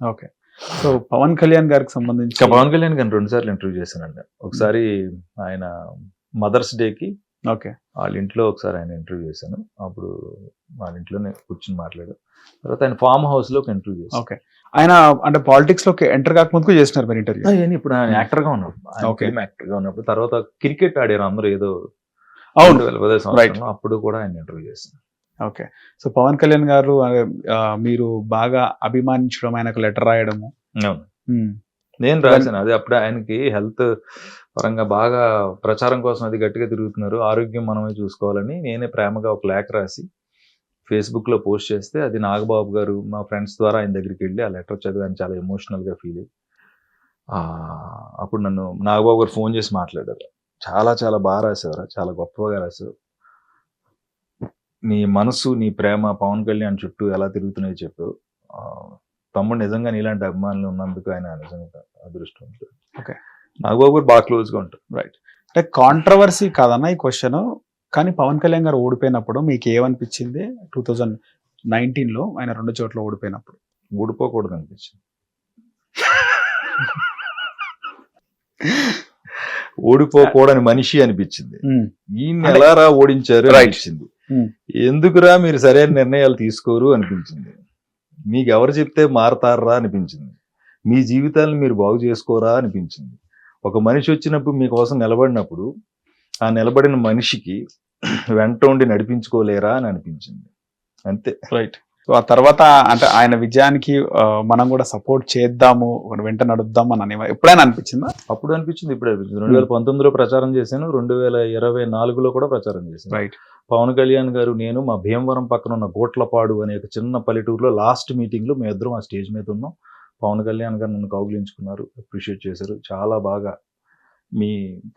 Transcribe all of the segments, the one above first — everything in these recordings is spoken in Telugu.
ఓకే. సో పవన్ కళ్యాణ్ గారికి సంబంధించి పవన్ కళ్యాణ్ గారిని రెండు సార్లు ఇంటర్వ్యూ చేశానండి. ఒకసారి ఆయన మదర్స్ డేకి ఓకే. వాళ్ళ ఇంట్లో ఒకసారి ఆయన ఇంటర్వ్యూ చేశాను. అప్పుడు వాళ్ళ ఇంట్లోనే కూర్చుని మాట్లాడారు. తర్వాత ఆయన ఫామ్ హౌస్లో ఇంటర్వ్యూ చేశాను ఓకే. ఆయన అంటే పాలిటిక్స్లోకి ఎంటర్ కాకముందుకు చేసినారు మీరు ఇంటర్వ్యూ? ఇప్పుడు ఆయన యాక్టర్గా ఉన్నాడు. యాక్టర్గా ఉన్నప్పుడు. తర్వాత క్రికెట్ ఆడారు అందరూ ఏదో అవును. సంవత్సరంలో అప్పుడు కూడా ఆయన ఇంటర్వ్యూ చేశాను ఓకే. సో పవన్ కళ్యాణ్ గారు మీరు బాగా అభిమానించడం ఆయనకు లెటర్ రాయడము. నేను రాశాను. అది అప్పుడు ఆయనకి హెల్త్ పరంగా బాగా ప్రచారం కోసం అది గట్టిగా తిరుగుతున్నారు. ఆరోగ్యం మనమే చూసుకోవాలని నేనే ప్రేమగా ఒక లేఖ రాసి ఫేస్బుక్లో పోస్ట్ చేస్తే అది నాగబాబు గారు మా ఫ్రెండ్స్ ద్వారా ఆయన దగ్గరికి వెళ్ళి ఆ లెటర్ చదివి ఆయన చాలా ఎమోషనల్గా ఫీల్ అయ్యి. ఆ, అప్పుడు నన్ను నాగబాబు గారు ఫోన్ చేసి మాట్లాడారు. చాలా చాలా బాగా రాసేవారు. చాలా గొప్పగా రాశారు నీ మనసు నీ ప్రేమ పవన్ కళ్యాణ్ చుట్టూ ఎలా తిరుగుతున్నాయో చెప్పు. తమ్ముడు నిజంగా నీలాంటి అభిమానులు ఉన్నందుకు ఆయన నిజంగా అదృష్టం. Okay. నాగబాబు గారు బాగా క్లోజ్గా ఉంటారు అంటే కాంట్రవర్సీ కాదన్న ఈ క్వశ్చన్ కానీ పవన్ కళ్యాణ్ గారు ఓడిపోయినప్పుడు మీకు ఏమనిపించింది? టూ థౌజండ్ నైన్టీన్లో ఆయన రెండు చోట్ల ఓడిపోయినప్పుడు. ఊడిపోకూడదు అనిపించింది ఓడిపోకూడని మనిషి అనిపించింది. ఈయన ఎలారా ఓడించారు. అనిపించింది. ఎందుకురా మీరు సరైన నిర్ణయాలు తీసుకోరు అనిపించింది. మీకు ఎవరు చెప్తే మారతారా అనిపించింది. మీ జీవితాలను మీరు బాగు చేసుకోరా అనిపించింది. ఒక మనిషి వచ్చినప్పుడు మీకోసం నిలబడినప్పుడు ఆ నిలబడిన మనిషికి వెంట ఉండి నడిపించుకోలేరా అని అనిపించింది. అంతే. రైట్ సో ఆ తర్వాత అంటే ఆయన విజయానికి మనం కూడా సపోర్ట్ చేద్దాము వెంట నడుద్దాం అని అని ఎప్పుడైనా అనిపించిందా? అప్పుడు అనిపించింది ఇప్పుడు. అనిపించింది రెండు వేల పంతొమ్మిదిలో ప్రచారం చేశాను రెండు వేల ఇరవై నాలుగులో కూడా ప్రచారం చేశాను. రైట్ పవన్ కళ్యాణ్ గారు నేను మా భీమవరం పక్కన ఉన్న గోట్లపాడు అనే ఒక చిన్న పల్లెటూరులో లాస్ట్ మీటింగ్లో మేము ఇద్దరం ఆ స్టేజ్ మీద ఉన్నాం. పవన్ కళ్యాణ్ గారు నన్ను కౌగిలించుకున్నారు అప్రిషియేట్ చేశారు. చాలా బాగా మీ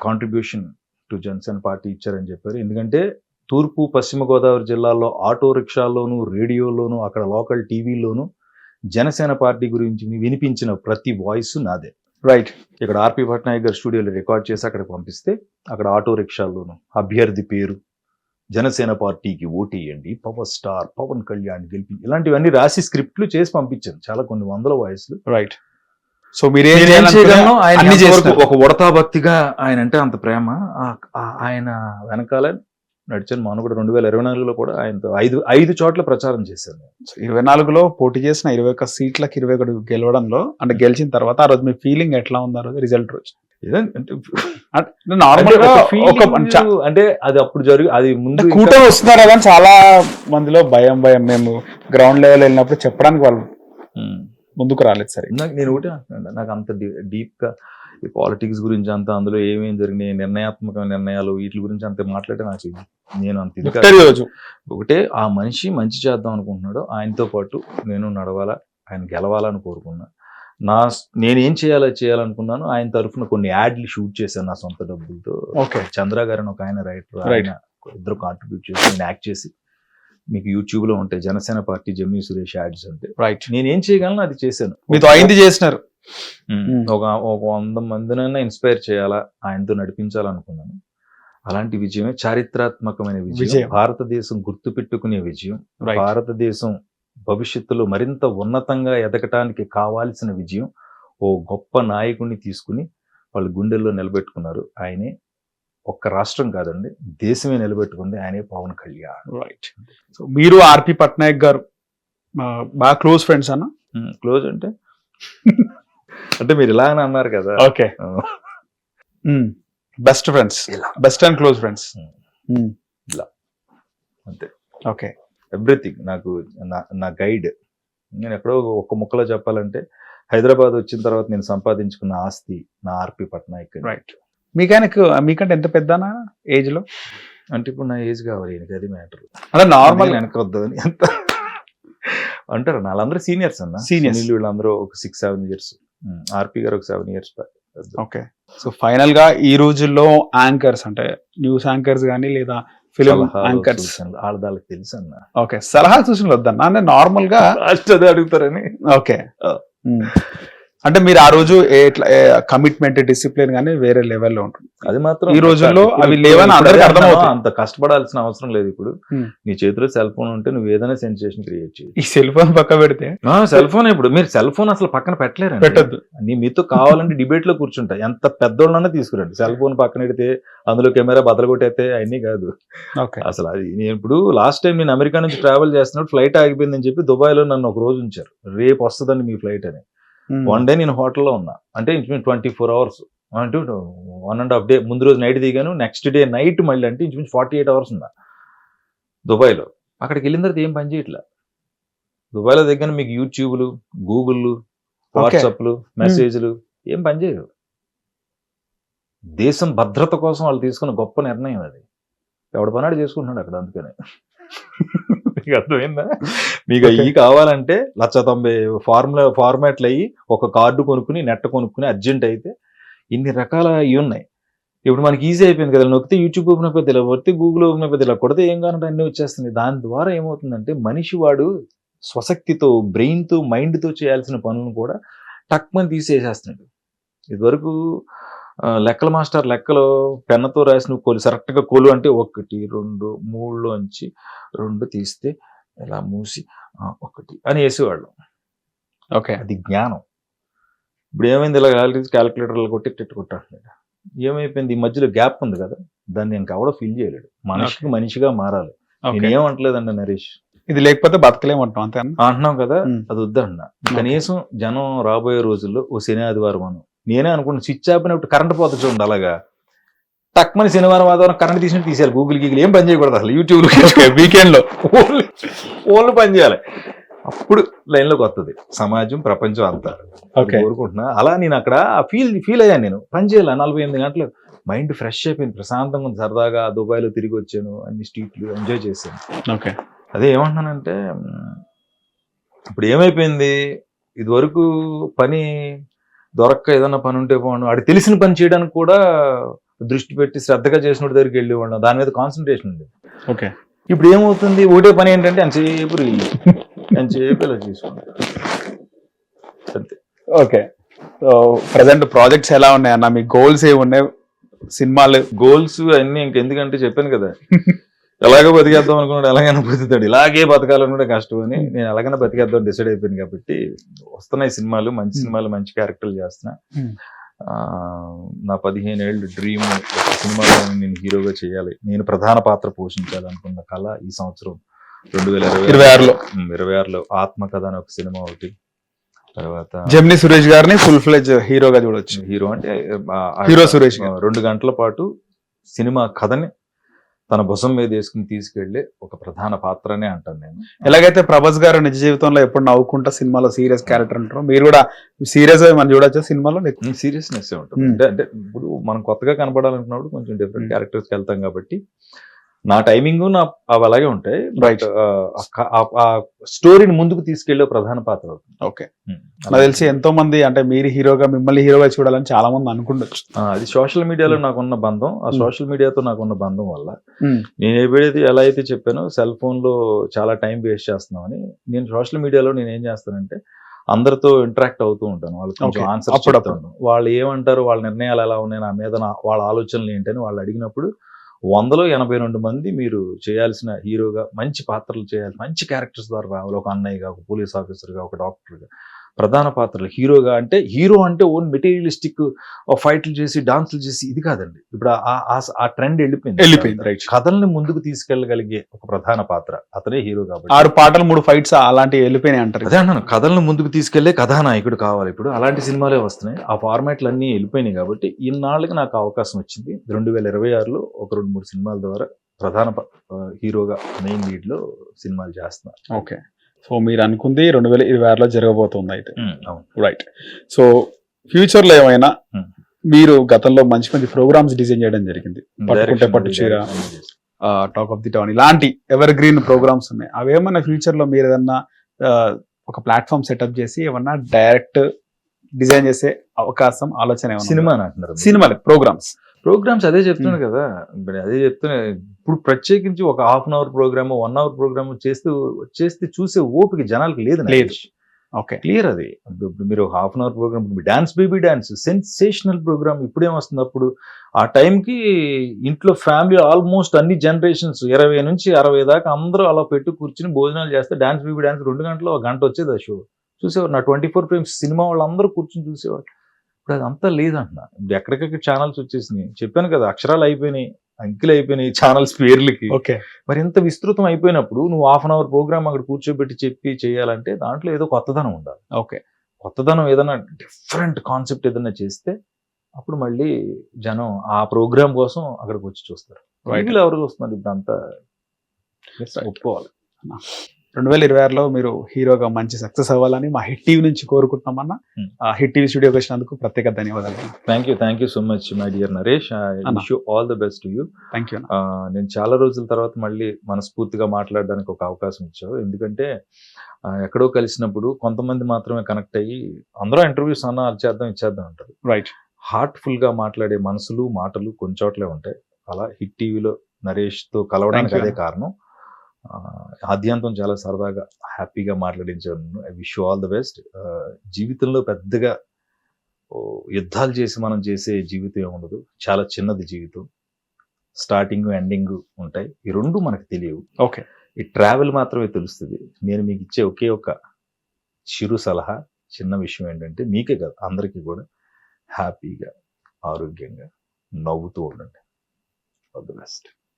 కాంట్రిబ్యూషన్ టు జనసేన పార్టీ ఇచ్చారని చెప్పారు. ఎందుకంటే తూర్పు పశ్చిమ గోదావరి జిల్లాల్లో ఆటో రిక్షాల్లోనూ రేడియోలోనూ అక్కడ లోకల్ టీవీలోనూ జనసేన పార్టీ గురించి వినిపించిన ప్రతి వాయిస్ నాదే. రైట్ ఇక్కడ ఆర్పి పట్నాయక్ గారు స్టూడియోలో రికార్డ్ చేసి అక్కడ పంపిస్తే అక్కడ ఆటో రిక్షాల్లోను అభ్యర్థి పేరు జనసేన పార్టీకి ఓటేయండి పవర్ స్టార్ పవన్ కళ్యాణ్ గెలిపి ఇలాంటివన్నీ రాసి స్క్రిప్ట్లు చేసి పంపించాను చాలా కొన్ని వందల వాయిస్లు. రైట్ సో మీరు. ఒక ఉడతా భక్తిగా ఆయన అంటే అంత ప్రేమ ఆయన వెనకాల నడిచాను మనం కూడా రెండు వేల ఇరవై నాలుగులో కూడా ఆయనతో ఐదు ఐదు చోట్ల ప్రచారం చేశాను ఇరవై నాలుగులో పోటీ చేసిన ఇరవై ఒక్క సీట్లకు ఇరవై ఒకటి గెలవడంలో అంటే గెలిచిన తర్వాత ఆ రోజు మీ ఫీలింగ్ ఎట్లా ఉంది ఆ రోజు? రిజల్ట్ రోజు? అంటే అది అప్పుడు జరిగి అది ముందు కూటమి వస్తున్నారు కానీ చాలా మందిలో భయం భయం. మేము గ్రౌండ్ లెవెల్ వెళ్ళినప్పుడు చెప్పడానికి వాళ్ళు. ముందుకు రాలేదు సరే నాకు నేను ఒకటే నాకు అంత డీప్గా పాలిటిక్స్ గురించి అంత అందులో ఏమేమి జరిగినాయి నిర్ణయాత్మక నిర్ణయాలు వీటి గురించి అంత మాట్లాడే నాకు నేను అంత ఇది ఒకటే ఆ మనిషి మంచి చేద్దాం అనుకుంటున్నాడు ఆయనతో పాటు నేను నడవాలా ఆయన గెలవాలని కోరుకున్నా. నా నేనేం చేయాలో చేయాలనుకున్నాను ఆయన తరఫున కొన్ని యాడ్లు షూట్ చేశాను నా సొంత డబ్బులతో. ఓకే. చంద్ర గారు అని ఒక ఆయన రైటర్. ఆయన ఇద్దరు కాంట్రిబ్యూట్ చేసి నేను యాక్ట్ చేసి మీకు యూట్యూబ్లో ఉంటాయి జనసేన పార్టీ జమ్మి సురేష్ యాడ్స్ అంటే. రైట్ నేనేం చేయగలను అది చేశాను. మీతో అయింది చేసినారు. ఒక ఒక వంద మందినైనా ఇన్స్పైర్ చేయాలా? ఆయనతో నడిపించాలనుకున్నాను. అలాంటి విజయమే చారిత్రాత్మకమైన విజయం. భారతదేశం గుర్తుపెట్టుకునే విజయం. భారతదేశం భవిష్యత్తులో మరింత ఉన్నతంగా ఎదగటానికి కావాల్సిన విజయం ఓ గొప్ప నాయకుడిని తీసుకుని వాళ్ళు గుండెల్లో నిలబెట్టుకున్నారు. ఆయనే ఒక్క రాష్ట్రం కాదండి దేశమే నిలబెట్టుకుంది. ఆయనే పవన్ కళ్యాణ్. రైట్ సో మీరు ఆర్పి పట్నాయక్ గారు బాగా క్లోజ్ ఫ్రెండ్స్ అన్న క్లోజ్ అంటే? అంటే మీరు ఇలా అని అన్నారు కదా. ఓకే. బెస్ట్ ఫ్రెండ్స్ ఇలా. Best and close friends Hmm. అంతే. ఓకే. ఎవ్రీథింగ్ నాకు నా గైడ్ నేను ఎక్కడో ఒక ముక్కలో చెప్పాలంటే హైదరాబాద్ వచ్చిన తర్వాత నేను సంపాదించుకున్న ఆస్తి నా ఆర్పి పట్నాయక్. రైట్ మీకైనా మీకంటే ఎంత పెద్దనా ఏజ్లో? అంటే ఇప్పుడు నా ఏజ్ కావాలి అది మ్యాటర్ అంటే నార్మల్ వెనకొద్దు అని ఎంత అంటారు. వాళ్ళందరూ సీనియర్స్ అన్న. సునీల్ వీళ్ళందరూ ఒక సిక్స్ సెవెన్ ఇయర్స్ ఆర్పి గారు ఒక సెవెన్ ఇయర్స్ ఓకే సో ఫైనల్గా ఈ రోజుల్లో యాంకర్స్ అంటే న్యూస్ యాంకర్స్ కానీ లేదా ఫిలిం యాంకర్స్ ఆడదాళ్ళకి తెలుసు అన్న. ఓకే సలహా సూచనలు వద్దన్న? నార్మల్గా అడుగుతారని. ఓకే. అంటే మీరు ఆ రోజు కమిట్మెంట్ డిసిప్లిన్ గానీ వేరే లెవెల్లో ఉంటుంది. అది మాత్రం ఈ రోజుల్లో అవి లేవని అందరికీ అర్థమవుతుంది. అంటున్నావా? అంత కష్టపడాల్సిన అవసరం లేదు ఇప్పుడు. నీ చేతిలో సెల్ ఫోన్ ఉంటే నువ్వు ఏదైనా సెన్సేషన్ క్రియేట్ చేయి ఈ సెల్ ఫోన్ పక్క పెడితే? సెల్ ఫోన్ ఇప్పుడు. మీరు సెల్ ఫోన్ అసలు పక్కన పెట్టలేరు పెట్టద్దు. నీ మీతో కావాలంటే డిబేట్లో కూర్చుంటా. ఎంత పెద్దోళ్ళన్నా తీసుకురండి. సెల్ ఫోన్ పక్కన పెడితే అందులో కెమెరా బదలు కొట్టేస్తే అన్ని కాదు. ఓకే. అసలు అది నేను ఇప్పుడు లాస్ట్ టైం నేను అమెరికా నుంచి ట్రావెల్ చేస్తున్నప్పుడు ఫ్లైట్ ఆగిపోయిందని చెప్పి దుబాయ్లో నన్ను ఒక రోజు ఉంచారు. రేపు వస్తుందండి మీ ఫ్లైట్ అని. వన్ డే నేను హోటల్లో ఉన్నా. అంటే ఇంచుమించు ట్వంటీ ఫోర్ అవర్స్ అంటే వన్ అండ్ హాఫ్ డే ముందు రోజు నైట్ దిగాను. నెక్స్ట్ డే నైట్ మళ్ళీ అంటే ఇంచుమించు ఫార్టీ ఎయిట్ అవర్స్ ఉన్నా. దుబాయ్లో. అక్కడికి వెళ్ళిన తర్వాత ఏం పని చేయట్లే? దుబాయ్లో దగ్గర మీకు యూట్యూబ్లు గూగుల్లు వాట్సాప్లు మెసేజ్లు ఏం పని చేయవు దేశం భద్రత కోసం వాళ్ళు తీసుకున్న గొప్ప నిర్ణయం అది. ఎవడ పనాడు చేసుకుంటున్నాడు అక్కడ అందుకని. మీకు అర్థమైందా? మీకు అవి కావాలంటే లక్ష తొంభై ఫార్ములా ఫార్మాట్లు అయ్యి ఒక కార్డు కొనుక్కుని నెట్ కొనుక్కుని అర్జెంట్ అయితే ఇన్ని రకాల ఇవి ఉన్నాయి. ఇప్పుడు మనకి ఈజీ అయిపోయింది కదా నొక్కితే యూట్యూబ్ ఓపెన్ అయిపోతే ఇలా కొడితే గూగుల్ ఓపెన్ అయిపోతే ఇలా కొడితే ఏం కావాలంటే అన్నీ వచ్చేస్తుంది దాని ద్వారా ఏమవుతుందంటే మనిషి వాడు స్వశక్తితో బ్రెయిన్తో మైండ్తో చేయాల్సిన పనులను కూడా టక్మని తీసేసేస్తున్నాడు. ఇదివరకు లెక్కల మాస్టర్ లెక్కలో పెన్నతో రాసిన కొలు కరెక్ట్గా కొలు అంటే ఒకటి రెండు మూడులోంచి రెండు తీస్తే ఇలా మూసి ఒకటి అని వేసేవాళ్ళు. ఓకే. అది జ్ఞానం. ఇప్పుడు ఏమైంది ఇలా క్యాలిక్యులేటర్లు కొట్టి తిట్టు కొట్టాడు ఏమైపోయింది? ఈ మధ్యలో గ్యాప్ ఉంది కదా దాన్ని ఇంకా ఎవడో ఫిల్ చేయలేడు. మనిషికి మనిషిగా మారాలి. ఓకే. నేనేమంటలేదండి నరేష్? ఇది లేకపోతే బతకలేమంటాం అంతే అంటున్నాం కదా. అది వద్దన్నా కనీసం జనం రాబోయే రోజుల్లో ఓ శని ఆదివారం అను. నేనే అనుకున్నా స్విచ్ ఆపినప్పుడు కరెంట్ పోతుంది చూడండి అలాగా. టక్మని శనివారం ఆదివారం కరెంట్ తీసినట్టు తీసేయాలి. గూగుల్ గీగుల్ ఏం పని చేయకూడదు అసలు. యూట్యూబ్ ఓకే వీకెండ్లో. ఓన్లీ ఓన్లీ పని చేయాలి. అప్పుడు లైన్లోకి వస్తుంది సమాజం ప్రపంచం అంతా. ఓకే కోరుకుంటున్నా. అలా నేను అక్కడ ఫీల్ ఫీల్ అయ్యాను నేను. పని చేయాలి? నలభై ఎనిమిది గంటలు. మైండ్ ఫ్రెష్ అయిపోయింది. ప్రశాంతంగా ఉంది. సరదాగా దుబాయ్లో తిరిగి వచ్చాను. అన్ని స్ట్రీట్లు ఎంజాయ్ చేశాను. ఓకే అదే ఏమంటున్నానంటే ఇప్పుడు ఏమైపోయింది? ఇదివరకు పని దొరక్క ఏదన్నా పని ఉంటే పోవడం వాడు తెలిసిన పని చేయడానికి కూడా దృష్టి పెట్టి శ్రద్ధగా చేసిన దగ్గరికి వెళ్ళి వాళ్ళం దాని మీద కాన్సన్ట్రేషన్ ఉంది. ఓకే. ఇప్పుడు ఏమవుతుంది? ఒకటే పని ఏంటంటే ఎంతసేపు రీల్ ఎంతసేపు ఇలా చూసుకోండి అంతే. ఓకే. సో ప్రజెంట్ ప్రాజెక్ట్స్ ఎలా ఉన్నాయి అన్న మీ గోల్స్ ఏమి ఉన్నాయి సినిమాలు? గోల్స్ అన్ని ఇంకెందుకంటే చెప్పాను కదా. ఎలాగో బతికేద్దాం అనుకున్నాడు ఎలాగైనా బతుకుతాడు. ఇలాగే బతకాలనుకుంటే కష్టం అని నేను ఎలాగైనా బతికేద్దాం డిసైడ్ అయిపోయింది కాబట్టి వస్తున్నాయి సినిమాలు మంచి సినిమాలు మంచి క్యారెక్టర్లు చేస్తున్నా. Hmm. ఆ, నా పదిహేను ఏళ్ళు డ్రీమ్ సినిమాలో నేను హీరోగా చేయాలి. నేను ప్రధాన పాత్ర పోషించాలనుకున్న కళ ఈ సంవత్సరం రెండు వేల ఇరవై ఆరులో. ఇరవై ఆరులో ఆత్మకథ అని ఒక సినిమా ఒకటి. తర్వాత జెమిని సురేష్ గారిని ఫుల్ ఫ్లెజ్ హీరోగా చూడొచ్చు. హీరో అంటే హీరో సురేష్ గారు. రెండు గంటల పాటు సినిమా కథని తన భుజం మీద వేసుకుని తీసుకెళ్ళే ఒక ప్రధాన పాత్రనే అంటాను నేను. ఎలాగైతే ప్రభాస్ గారు నిజ జీవితంలో ఎప్పుడు నవ్వుకుంటా సినిమాలో సీరియస్ క్యారెక్టర్ అంటారు మీరు కూడా సీరియస్ మనం చూడొచ్చు సినిమాలో సీరియస్నెస్ ఉంటుంది. Hmm. అంటే అంటే ఇప్పుడు మనం కొత్తగా కనపడాలనుకున్నప్పుడు కొంచెం డిఫరెంట్ Hmm. క్యారెక్టర్స్ వెళ్తాం కాబట్టి నా టైమింగ్ నా అవి అలాగే ఉంటాయి. బట్ ఆ స్టోరీని ముందుకు తీసుకెళ్ళే ప్రధాన పాత్ర ఓకే. నాకు తెలిసి ఎంతో మంది అంటే మీరు హీరోగా మిమ్మల్ని హీరోగా చూడాలని చాలా మంది అనుకుండొచ్చు అది సోషల్ మీడియాలో Hmm. నాకున్న బంధం ఆ Hmm. సోషల్ మీడియాతో నాకున్న బంధం వల్ల Hmm. నేను ఎప్పుడైతే ఎలా అయితే చెప్పానో సెల్ ఫోన్లో చాలా టైం వేస్ట్ చేస్తున్నామని నేను సోషల్ మీడియాలో నేను ఏం చేస్తానంటే అందరితో ఇంటరాక్ట్ అవుతూ ఉంటాను వాళ్ళకి కొంచెం. ఆన్సర్ వాళ్ళు ఏమంటారు వాళ్ళ నిర్ణయాలు ఎలా ఉన్నాయి నా మీద వాళ్ళ ఆలోచనలు ఏంటని వాళ్ళు అడిగినప్పుడు వందలో ఎనభై రెండు మంది మీరు చేయాల్సిన హీరోగా మంచి పాత్రలు చేయాలి మంచి క్యారెక్టర్స్ ద్వారా రావాలి. ఒక అన్నయ్యగా ఒక పోలీస్ ఆఫీసర్గా ఒక డాక్టర్గా ప్రధాన పాత్రలు. హీరోగా అంటే హీరో అంటే ఓన్ మెటీరియలిస్టిక్ ఫైట్లు చేసి డాన్సులు చేసి ఇది కాదండి. ఇప్పుడు ఆ- ట్రెండ్ వెళ్ళిపోయింది. వెళ్ళిపోయింది రైట్ కథల్ని ముందుకు తీసుకెళ్ళగలిగే ఒక ప్రధాన పాత్ర. అతనే హీరో కాబట్టి. ఆరు పాటలు మూడు ఫైట్స్ అలాంటివి వెళ్ళిపోయినాయి అంటారు. అదే అన్నాను కథలను ముందుకు తీసుకెళ్ళే కథానాయకుడు కావాలి. ఇప్పుడు అలాంటి సినిమాలే వస్తున్నాయి. ఆ ఫార్మాట్లు అన్ని వెళ్ళిపోయినాయి కాబట్టి ఇన్నాళ్ళకి నాకు అవకాశం వచ్చింది. రెండు వేల ఇరవై ఆరులో ఒక రెండు మూడు సినిమాల ద్వారా ప్రధాన హీరోగా మెయిన్ లీడ్లో సినిమాలు చేస్తున్నా. ఓకే. సో మీరు అనుకుంది రెండు వేల ఇరవై ఆరులో జరగబోతుంది అయితే రైట్ సో ఫ్యూచర్లో ఏమైనా. మీరు గతంలో మంచి మంచి ప్రోగ్రామ్స్ డిజైన్ చేయడం జరిగింది. పట్టుకుంటే పట్టు చీర. టాక్ ఆఫ్ ది టౌన్ ఇలాంటి ఎవర్ గ్రీన్ ప్రోగ్రామ్స్ ఉన్నాయి. అవేమన్నా ఫ్యూచర్లో మీరు ఏదన్నా ఒక ప్లాట్ఫామ్ సెటప్ చేసి ఏమన్నా డైరెక్ట్ డిజైన్ చేసే అవకాశం ఆలోచన సినిమా అంటున్నారు సినిమాలు ప్రోగ్రామ్స్ ప్రోగ్రామ్స్ అదే చెప్తున్నాను కదా. అదే చెప్తున్నా ఇప్పుడు ప్రత్యేకించి ఒక half an hour program one hour program చేస్తూ చేస్తే చూసే ఓపిక జనాలకి లేదు. ఓకే. క్లియర్ అది. మీరు half an hour program dance baby dance sensational program ఇప్పుడేం వస్తుంది అప్పుడు? ఆ టైంకి ఇంట్లో ఫ్యామిలీ ఆల్మోస్ట్ అన్ని జనరేషన్స్ ఇరవై నుంచి అరవై దాకా అందరూ అలా పెట్టి కూర్చుని భోజనాలు చేస్తే డాన్స్ బేబీ డాన్స్ రెండు గంటలు ఒక గంట వచ్చేది ఆ షో చూసేవారు. నా ట్వంటీ ఫోర్ ఫ్రేమ్స్ సినిమా వాళ్ళందరూ కూర్చుని చూసేవారు ఇప్పుడు అదంతా లేదంటున్నా. ఇప్పుడు ఎక్కడికక్కడ ఛానల్స్ వచ్చేసినాయి. చెప్పాను కదా అక్షరాలు అయిపోయినాయి అంకెలు అయిపోయినాయి ఛానల్స్ పేర్లకి. ఓకే. మరి ఇంత విస్తృతం అయిపోయినప్పుడు నువ్వు హాఫ్ అన్ అవర్ ప్రోగ్రామ్ అక్కడ కూర్చోబెట్టి చెప్పి చేయాలంటే దాంట్లో ఏదో కొత్తదనం ఉండాలి. ఓకే. కొత్తదనం ఏదైనా డిఫరెంట్ కాన్సెప్ట్ ఏదైనా చేస్తే అప్పుడు మళ్ళీ జనం ఆ ప్రోగ్రామ్ కోసం అక్కడికి వచ్చి చూస్తారు. టీవీలో ఎవరు చూస్తున్నారు ఇప్పుడు అంతా. ఒప్పుకోవాలి. రెండు వేల ఇరవై ఆరులో మీరు హీరోగా మంచి సక్సెస్ అవ్వాలని మా హిట్ టీవీ నుంచి కోరుకుంటున్నామన్నా Hmm. ఆ హిట్ టీవీ స్టూడియోకి వచ్చినందుకు ప్రత్యేక ధన్యవాదాలు. Thank you thank you so much my dear Naresh you all the best you thank you నేను చాలా రోజుల తర్వాత మళ్ళీ మనస్ఫూర్తిగా మాట్లాడడానికి ఒక అవకాశం ఇచ్చావు. ఎందుకంటే ఎక్కడో కలిసినప్పుడు కొంతమంది మాత్రమే కనెక్ట్ అయ్యి అందరూ ఇంటర్వ్యూస్ అన్న అది చేద్దాం ఇచ్చేద్దాం అంటారు. రైట్ హార్ట్ఫుల్గా మాట్లాడే మనసులు మాటలు కొన్ని చోట్లే ఉంటాయి. అలా హిట్ టీవీలో నరేష్తో కలవడానికి. అదే కారణం. ఆద్యంతం చాలా సరదాగా హ్యాపీగా మాట్లాడించాను. I wish all the best జీవితంలో పెద్దగా యుద్ధాలు చేసి మనం చేసే జీవితం ఏమి ఉండదు. చాలా చిన్నది జీవితం. స్టార్టింగ్ ఎండింగ్ ఉంటాయి. ఈ రెండు మనకు తెలియవు. ఓకే. ఈ ట్రావెల్ మాత్రమే తెలుస్తుంది. నేను మీకు ఇచ్చే ఒకే ఒక చిరు సలహా చిన్న విషయం ఏంటంటే మీకే కాదు అందరికీ కూడా హ్యాపీగా ఆరోగ్యంగా నవ్వుతూ ఉండండి. All the best